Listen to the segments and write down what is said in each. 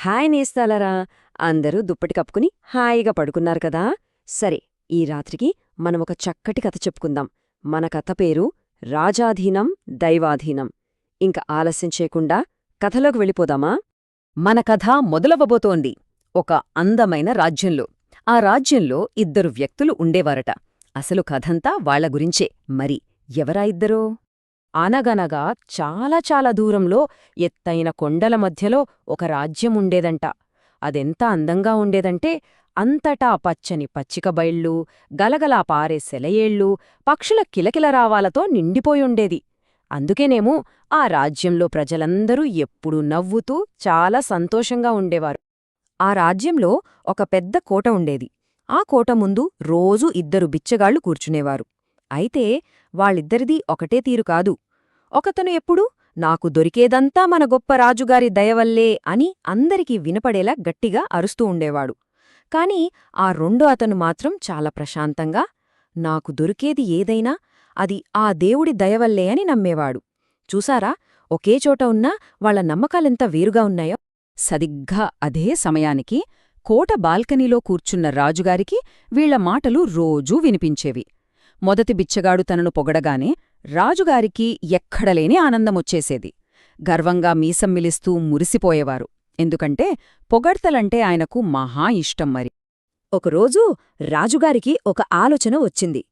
Hi నేస్తాలరా. అందరూ దుప్పటి కప్పుకుని హాయిగా పడుకున్నారు కదా. సరే ఈ రాత్రికి మనం ఒక చక్కటి కథ చెప్పుకుందాం. మన కథ పేరు రాజాధీనం దైవాధీనం. ఇంక ఆలస్యం చేయకుండా కథలోకి వెళ్ళిపోదామా? మన కథ మొదలవ్వబోతోంది ఒక అందమైన రాజ్యంలో. ఆ రాజ్యంలో ఇద్దరు వ్యక్తులు ఉండేవారట. అసలు కథంతా వాళ్ళ గురించే. మరి ఎవరా ఇద్దరూ? అనగనగా చాలా చాలా దూరంలో ఎత్తైన కొండల మధ్యలో ఒక రాజ్యం ఉండేదంట. అదెంత అందంగా ఉండేదంటే అంతటా పచ్చని పచ్చిక బయళ్ళు గలగలా పారే సెలయేళ్ళు పక్షుల కిలకిలరావాలతో నిండిపోయుండేది అందుకేనేమో ఆ రాజ్యంలో ప్రజలందరూ ఎప్పుడూ నవ్వుతూ చాలా సంతోషంగా ఉండేవారు. ఆ రాజ్యంలో ఒక పెద్ద కోట ఉండేది. ఆ కోట ముందు రోజూ ఇద్దరు బిచ్చగాళ్ళు కూర్చునేవారు. అయితే వాళ్ళిద్దరిదీ ఒకటే తీరు కాదు. ఒకతను ఎప్పుడు నాకు దొరికేదంతా మన గొప్ప రాజుగారి దయవల్లే అని అందరికీ వినపడేలా గట్టిగా అరుస్తూ ఉండేవాడు. కాని ఆ రెండో అతను మాత్రం చాలా ప్రశాంతంగా నాకు దొరికేది ఏదైనా అది ఆ దేవుడి దయవల్లే అని నమ్మేవాడు. చూసారా? ఒకే చోట ఉన్నా వాళ్ళ నమ్మకాలెంత వేరుగా ఉన్నాయో. సరిగ్గా అదే సమయానికి కోట బాల్కనీలో కూర్చున్న రాజుగారికి వీళ్ళ మాటలు రోజూ వినిపించేవి. మొదటి బిచ్చగాడు తనను పొగడగానే రాజుగారికి ఎక్కడలేని ఆనందమొచ్చేసేది. గర్వంగా మీసమ్మిలిస్తూ మురిసిపోయేవారు. ఎందుకంటే పొగడ్తలంటే ఆయనకు మహా ఇష్టం మరి. ఒకరోజు రాజుగారికి ఒక ఆలోచన వచ్చింది.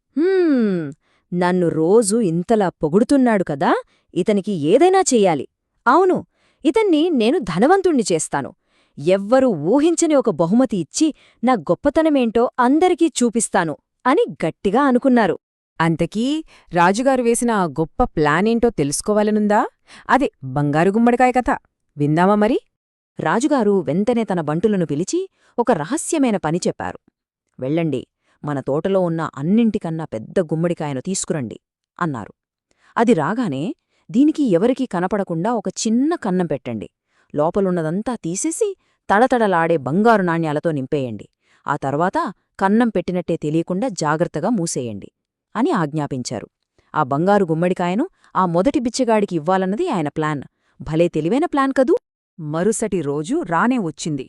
నన్ను రోజు ఇంతలా పొగుడుతున్నాడు కదా ఇతనికి ఏదైనా చెయ్యాలి. అవును ఇతన్ని నేను ధనవంతుణ్ణి చేస్తాను. ఎవ్వరూ ఊహించని ఒక బహుమతి ఇచ్చి నా గొప్పతనమేంటో అందరికీ చూపిస్తాను. అని గట్టిగా అనుకున్నారు. అంతకీ రాజుగారు వేసిన ఆ గొప్ప ప్లానేంటో తెలుసుకోవాలనుందా? అదే బంగారు గుమ్మడికాయ కథ. విందామా మరి? రాజుగారు వెంటనే తన బంటులను పిలిచి ఒక రహస్యమైన పని చెప్పారు. వెళ్ళండి మన తోటలో ఉన్న అన్నింటికన్నా పెద్ద గుమ్మడికాయను తీసుకురండి అన్నారు. అది రాగానే దీనికి ఎవరికీ కనపడకుండా ఒక చిన్న కన్నం పెట్టండి. లోపలున్నదంతా తీసేసి తడతడలాడే బంగారు నాణ్యాలతో నింపేయండి. ఆ తర్వాత కన్నం పెట్టినట్టే తెలియకుండా జాగ్రత్తగా మూసేయండి అని ఆజ్ఞాపించారు. ఆ బంగారు గుమ్మడికాయను ఆ మొదటి బిచ్చగాడికి ఇవ్వాలన్నది ఆయన ప్లాన్. భలే తెలివైన ప్లాన్ కదూ! మరుసటి రోజు రానే వచ్చింది.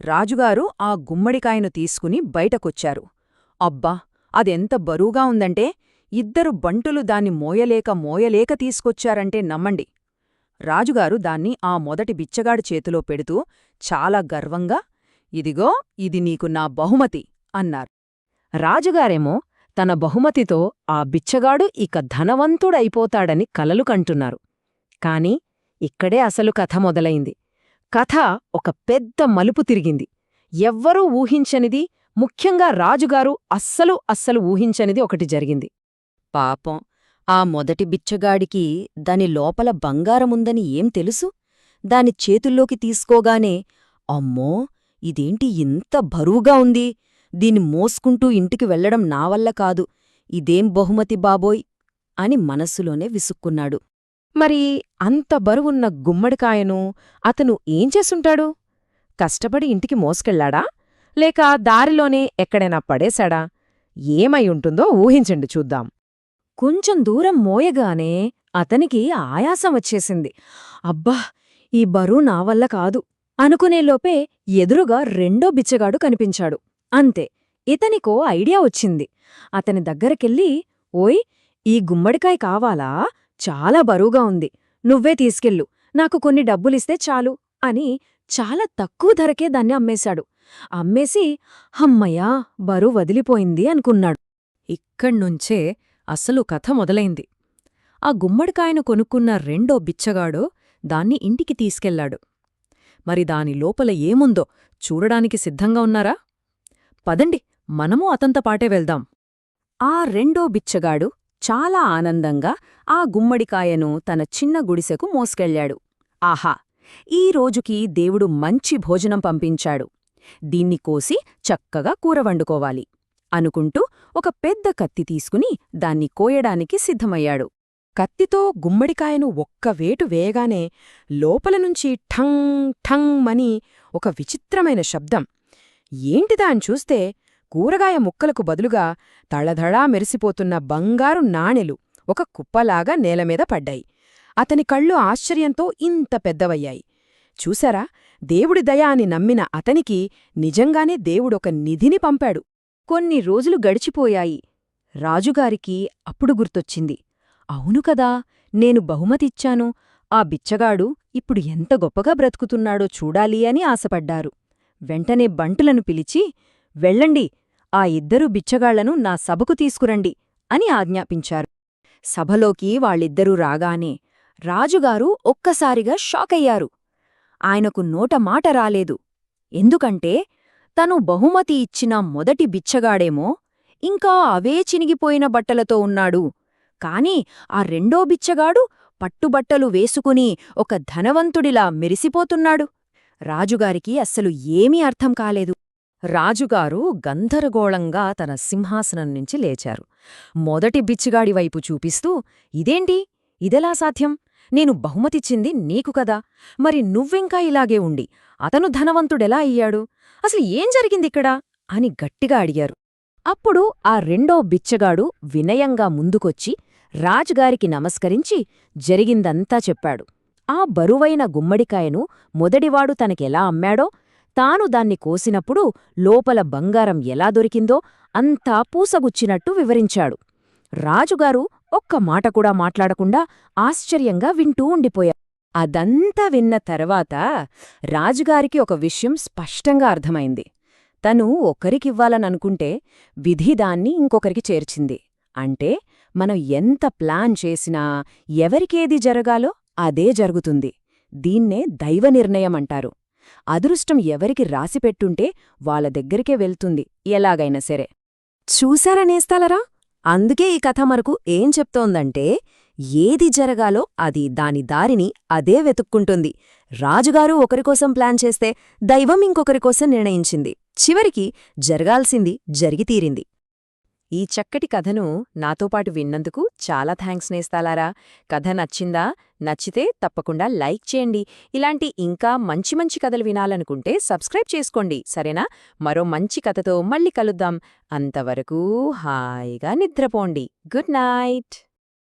రాజుగారు ఆ గుమ్మడికాయను తీసుకుని బయటకొచ్చారు. అబ్బా! అదెంత బరువుగా ఉందంటే ఇద్దరు బంటులు దాన్ని మోయలేక మోయలేక తీసుకొచ్చారంటే నమ్మండి. రాజుగారు దాన్ని ఆ మొదటి బిచ్చగాడి చేతిలో పెడుతూ చాలా గర్వంగా ఇదిగో ఇది నీకు నా బహుమతి. అన్నారు. రాజుగారేమో తన బహుమతితో ఆ బిచ్చగాడు ఇక ధనవంతుడైపోతాడని కలలు కంటున్నారు. కాని ఇక్కడే అసలు కథ మొదలైంది. కథ ఒక పెద్ద మలుపు తిరిగింది. ఎవ్వరూ ఊహించనిది ముఖ్యంగా రాజుగారు అస్సలు అస్సలు ఊహించనిది ఒకటి జరిగింది. పాపం ఆ మొదటి బిచ్చగాడికి దాని లోపల బంగారముందని ఏం తెలుసు? దాని చేతుల్లోకి తీసుకోగానే అమ్మో! ఇదేంటి ఇంత బరువుగా ఉంది? దీన్ని మోసుకుంటూ ఇంటికి వెళ్ళడం నా వల్ల కాదు. ఇదేం బహుమతి బాబోయ్! అని మనస్సులోనే విసుక్కున్నాడు. మరి అంత బరువున్న గుమ్మడికాయను అతను ఏం చేసుంటాడు కష్టపడి ఇంటికి మోసుకెళ్ళాడా లేక దారిలోనే ఎక్కడైనా పడేశాడా? ఏమై ఉంటుందో ఊహించండి చూద్దాం. కొంచెం దూరం మోయగానే అతనికి ఆయాసం వచ్చేసింది. అబ్బా! ఈ బరువు నా వల్ల కాదు అనుకునేలోపే ఎదురుగా రెండో బిచ్చగాడు కనిపించాడు. అంతే. ఇతనికో ఐడియా వచ్చింది. అతని దగ్గరకెళ్ళి ఓయ్ ఈ గుమ్మడికాయ కావాలా? చాలా బరువుగా ఉంది. నువ్వే తీసుకెళ్ళు. నాకు కొన్ని డబ్బులిస్తే చాలు అని చాలా తక్కువ ధరకే దాన్ని అమ్మేశాడు. అమ్మేసి హమ్మయ్యా బరువు వదిలిపోయింది అనుకున్నాడు. ఇక్కడ్నుంచే అసలు కథ మొదలైంది. ఆ గుమ్మడికాయను కొనుక్కున్న రెండో బిచ్చగాడు దాన్ని ఇంటికి తీసుకెళ్ళాడు మరి దాని లోపల ఏముందో చూడడానికి సిద్ధంగా ఉన్నారా? పదండి మనమూ అతంతపాటే వెళ్దాం. ఆ రెండో బిచ్చగాడు చాలా ఆనందంగా ఆ గుమ్మడికాయను తన చిన్న గుడిసెకు మోసుకెళ్ళాడు. ఆహా! ఈ రోజుకి దేవుడు మంచి భోజనం పంపించాడు. దీన్ని కోసి చక్కగా కూర వండుకోవాలి అనుకుంటూ ఒక పెద్ద కత్తి తీసుకుని దాన్ని కోయడానికి సిద్ధమయ్యాడు. కత్తితో గుమ్మడికాయను ఒక్క వేటు వేయగానే లోపలనుంచి ఠంగ్ ఠంగ్ మని ఒక విచిత్రమైన శబ్దం ఏంటిదా అని చూస్తే కూరగాయ ముక్కలకు బదులుగా తళధళా మెరిసిపోతున్న బంగారు నాణెలు ఒక కుప్పలాగా నేలమీద పడ్డాయి. అతని కళ్ళు ఆశ్చర్యంతో ఇంత పెద్దవయ్యాయి. చూశారా? దేవుడి దయ అని నమ్మిన అతనికి నిజంగానే దేవుడొక నిధిని పంపాడు. కొన్ని రోజులు గడిచిపోయాయి. రాజుగారికి అప్పుడు గుర్తొచ్చింది. అవును కదా నేను బహుమతిచ్చాను ఆ బిచ్చగాడు ఇప్పుడు ఎంత గొప్పగా బ్రతుకుతున్నాడో చూడాలి అని ఆశపడ్డారు. వెంటనే బంటులను పిలిచి వెళ్ళండి ఆ ఇద్దరు బిచ్చగాళ్ళను నా సభకు తీసుకురండి అని ఆజ్ఞాపించారు. సభలోకి వాళ్ళిద్దరూ రాగానే రాజుగారు ఒక్కసారిగా షాకయ్యారు. ఆయనకు నోట మాట రాలేదు. ఎందుకంటే తను బహుమతి ఇచ్చిన మొదటి బిచ్చగాడేమో ఇంకా అవే చినిగిపోయిన బట్టలతో ఉన్నాడు. కాని ఆ రెండో బిచ్చగాడు పట్టుబట్టలు వేసుకుని ఒక ధనవంతుడిలా మెరిసిపోతున్నాడు. రాజుగారికి అస్సలు ఏమీ అర్థం కాలేదు. రాజుగారు గంధరగోళంగా తన సింహాసనం నుంచి లేచారు. మొదటి బిచ్చిగాడి వైపు చూపిస్తూ ఇదేంటి? ఇదెలా సాధ్యం? నేను బహుమతిచ్చింది నీకు కదా? మరి నువ్వింకా ఇలాగే ఉండి అతను ధనవంతుడెలా అయ్యాడు? అసలు ఏం జరిగిందిక్కడ అని గట్టిగా అడిగారు. అప్పుడు ఆ రెండో బిచ్చగాడు వినయంగా ముందుకొచ్చి రాజుగారికి నమస్కరించి జరిగిందంతా చెప్పాడు. ఆ బరువైన గుమ్మడికాయను మొదటివాడు తనకెలా అమ్మాడో తాను దాన్ని కోసినప్పుడు లోపల బంగారం ఎలా దొరికిందో అంతా పూసగుచ్చినట్టు వివరించాడు. రాజుగారు ఒక్క మాట కూడా మాట్లాడకుండా ఆశ్చర్యంగా వింటూ ఉండిపోయారు. అదంతా విన్న తర్వాత రాజుగారికి ఒక విషయం స్పష్టంగా అర్థమైంది. తను ఒకరికివ్వాలననుకుంటే విధి దాన్ని ఇంకొకరికి చేర్చింది. అంటే మనం ఎంత ప్లాన్ చేసినా ఎవరికేది జరగాలో అదే జరుగుతుంది. దీన్నే దైవ నిర్ణయమంటారు. అదృష్టం ఎవరికి రాసిపెట్టుంటే వాళ్ళ దగ్గరికే వెళ్తుంది ఎలాగైనా సరే. చూశారనేస్తాలరా అందుకే ఈ కథ మనకు ఏం చెప్తోందంటే ఏది జరగాలో అది దాని దారిని అదే వెతుక్కుంటుంది. రాజుగారు ఒకరికోసం ప్లాన్ చేస్తే దైవం ఇంకొకరికోసం నిర్ణయించింది. చివరికి జరగాల్సింది జరిగితీరింది ఈ చక్కటి కథను నాతో పాటు విన్నందుకు చాలా థ్యాంక్స్ నేస్తాలారా. కథ నచ్చిందా? నచ్చితే తప్పకుండా లైక్ చేయండి. ఇలాంటి ఇంకా మంచి మంచి కథలు వినాలనుకుంటే సబ్స్క్రైబ్ చేసుకోండి. సరేనా? మరో మంచి కథతో మళ్ళీ కలుద్దాం. అంతవరకు హాయిగా నిద్రపోండి. Good night.